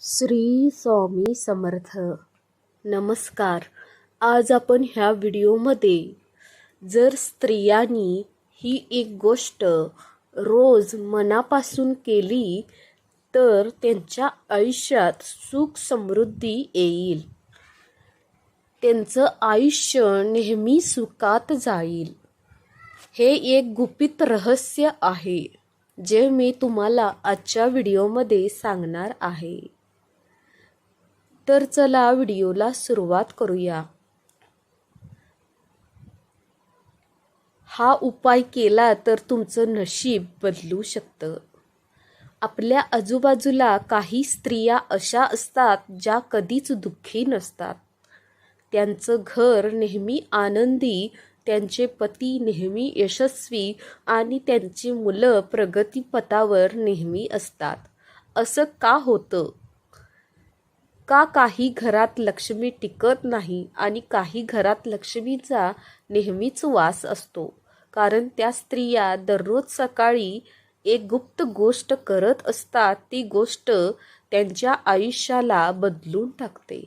श्री स्वामी समर्थ. नमस्कार. आज आपण ह्या व्हिडिओमध्ये जर स्त्रियांनी ही एक गोष्ट रोज मनापासून केली तर त्यांच्या आयुष्यात सुख समृद्धी येईल. त्यांचं आयुष्य नेहमी सुखात जाईल. हे एक गुपित रहस्य आहे जे मी तुम्हाला आजच्या व्हिडिओमध्ये सांगणार आहे. तर चला व्हिडिओला सुरुवात करूया. हा उपाय केला तर तुमचं नशीब बदलू शकतं. आपल्या आजूबाजूला काही स्त्रिया अशा असतात ज्या कधीच दुःखी नसतात. त्यांचं घर नेहमी आनंदी त्यांचे पती नेहमी यशस्वी आणि त्यांची मुलं प्रगतीपथावर नेहमी असतात. असं का होतं? का काही घरात लक्ष्मी टिकत नाही आणि काही घरात लक्ष्मीचा नेहमीच वास असतो? कारण त्या स्त्रिया दररोज सकाळी एक गुप्त गोष्ट करत असतात ती गोष्ट त्यांच्या आयुष्याला बदलून टाकते.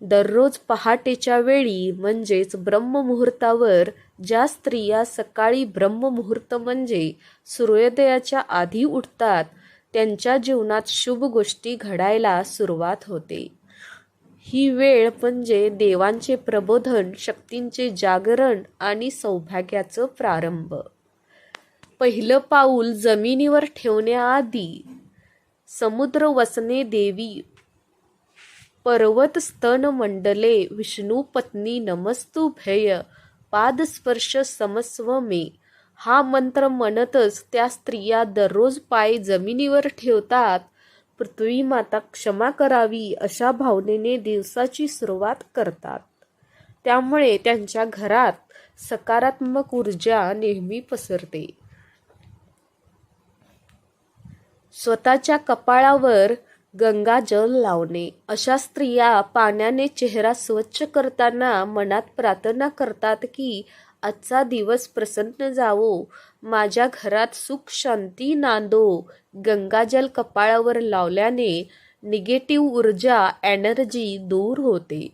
दररोज पहाटेच्या वेळी म्हणजेच ब्रह्ममुहूर्तावर ज्या स्त्रिया सकाळी ब्रह्ममुहूर्त म्हणजे सूर्योदयाच्या आधी उठतात त्यांच्या जीवनात शुभ गोष्टी घडायला सुरुवात होते. ही वेळ म्हणजे देवांचे प्रबोधन शक्तींचे जागरण आणि सौभाग्याचं प्रारंभ. पहिलं पाऊल जमिनीवर ठेवण्याआधी समुद्र वसने देवी पर्वत स्तन मंडले विष्णू पत्नी नमस्तु भय पादस्पर्श समस्व मे. हा मंत्र म्हणतच त्या स्त्रिया दररोज पाय जमिनीवर ठेवतात. पृथ्वी माता क्षमा करावी अशा भावनेने दिवसाची सुरुवात करतात. त्यामुळे त्यांच्या घरात सकारात्मक ऊर्जा नेहमी पसरते. स्वतःच्या कपाळावर गंगाजल लावणे अशा स्त्रिया पाण्याने चेहरा स्वच्छ करताना मनात प्रार्थना करतात की आजचा दिवस प्रसन्न जावो. माझ्या घरात सुख शांती नांदो. गंगाजल कपाळावर लावल्याने निगेटिव्ह ऊर्जा एनर्जी दूर होते.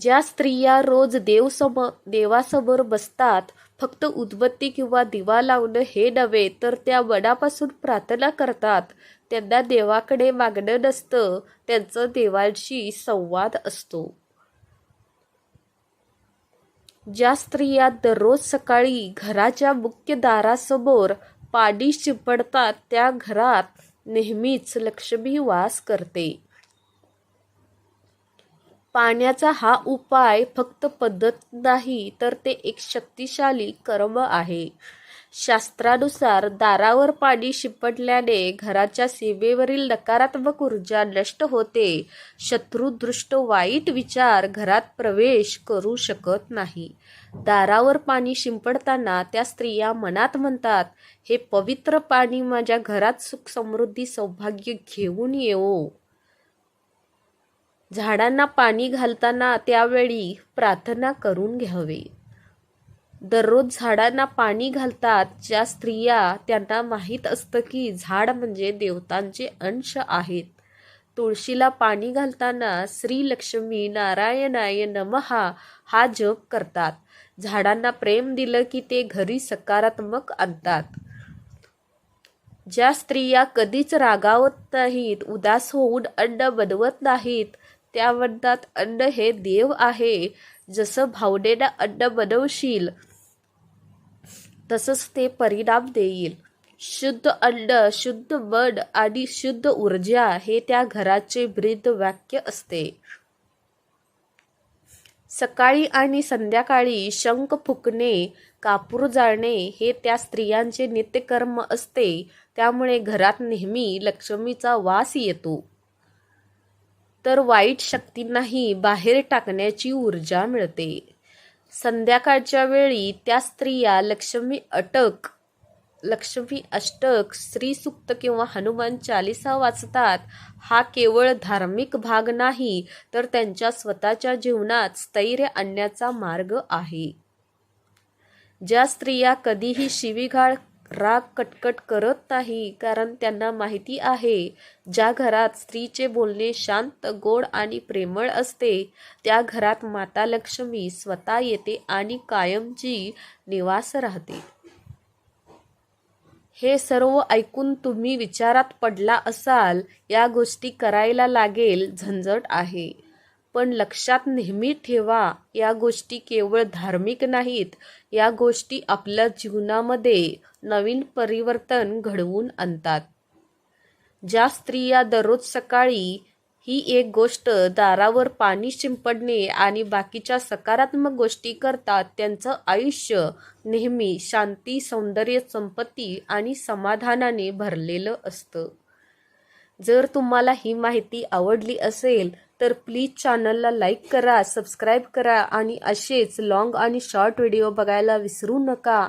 ज्या स्त्रिया रोज देवसम देवासमोर बसतात फक्त उदबत्ती किंवा दिवा लावणं हे नव्हे तर त्या वडापासून प्रार्थना करतात. त्यांना देवाकडे मागणं नसतं. त्यांचं देवांशी संवाद असतो. ज्या स्त्रिया दररोज सकाळी घराच्या मुख्य दारासमोर पाणी शिंपडतात त्या घरात नेहमीच लक्ष्मी वास करते. पाण्याचा हा उपाय फक्त पद्धत नाही तर ते एक शक्तिशाली कर्म आहे. शास्त्रानुसार दारावर पाणी शिंपडल्याने घराच्या सीमेवरील नकारात्मक ऊर्जा नष्ट होते. शत्रुदृष्ट वाईट विचार घरात प्रवेश करू शकत नाही. दारावर पाणी शिंपडताना त्या स्त्रिया मनात म्हणतात हे पवित्र पाणी माझ्या घरात सुख समृद्धी सौभाग्य घेऊन येवो झाडांना पाणी घालताना त्यावेळी प्रार्थना करून घ्यावे. दररोज झाडांना पाणी घालतात ज्या स्त्रिया त्यांना माहीत असतं की झाड म्हणजे देवतांचे अंश आहेत. तुळशीला पाणी घालताना श्री लक्ष्मी नारायणाय नमहा हा जप करतात. झाडांना प्रेम दिलं की ते घरी सकारात्मक आणतात. ज्या स्त्रिया कधीच रागावत नाहीत उदास होऊन अन्न बनवत नाहीत त्या म्हणतात अन्न हे देव आहे. जसं भावनेनं अन्न बनवशील तसंच ते परिणाम देईल. शुद्ध अन्न शुद्ध मन आणि शुद्ध ऊर्जा हे त्या घराचे ब्रीद वाक्य असते. सकाळी आणि संध्याकाळी शंख फुकणे कापूर जाळणे हे त्या स्त्रियांचे नित्यकर्म असते. त्यामुळे घरात नेहमी लक्ष्मीचा वास येतो. तर वाईट शक्तींनाही बाहेर टाकण्याची ऊर्जा मिळते. संध्याकाळच्या वेळी त्या स्त्रिया लक्ष्मी अटक लक्ष्मी अष्टक श्रीसुक्त किंवा हनुमान चालिसा वाचतात. हा केवळ धार्मिक भाग नाही तर त्यांच्या स्वतःच्या जीवनात स्थैर्य आणण्याचा मार्ग आहे. ज्या स्त्रिया कधीही शिवीगाळ राग कटकट करत नाही कारण त्यांना माहिती आहे ज्या घरात स्त्रीचे बोलणे शांत गोड आणि प्रेमळ असते त्या घरात माता लक्ष्मी स्वतः येते आणि कायमची निवास राहते. हे सर्व ऐकून तुम्ही विचारात पडला असाल या गोष्टी करायला लागेल झंझट आहे. पण लक्षात नेहमी ठेवा या गोष्टी केवळ धार्मिक नाहीत या गोष्टी आपल्या जीवनामध्ये नवीन परिवर्तन घडवून आणतात. ज्या स्त्रिया दररोज सकाळी ही एक गोष्ट दारावर पाणी शिंपडणे आणि बाकीच्या सकारात्मक गोष्टी करतात त्यांचं आयुष्य नेहमी शांती सौंदर्य संपत्ती आणि समाधानाने भरलेलं असतं. जर तुम्हाला ही माहिती आवडली असेल तर प्लीज चॅनलला लाईक करा सबस्क्राईब करा आणि असेच लॉंग आणि शॉर्ट व्हिडिओ बघायला विसरू नका.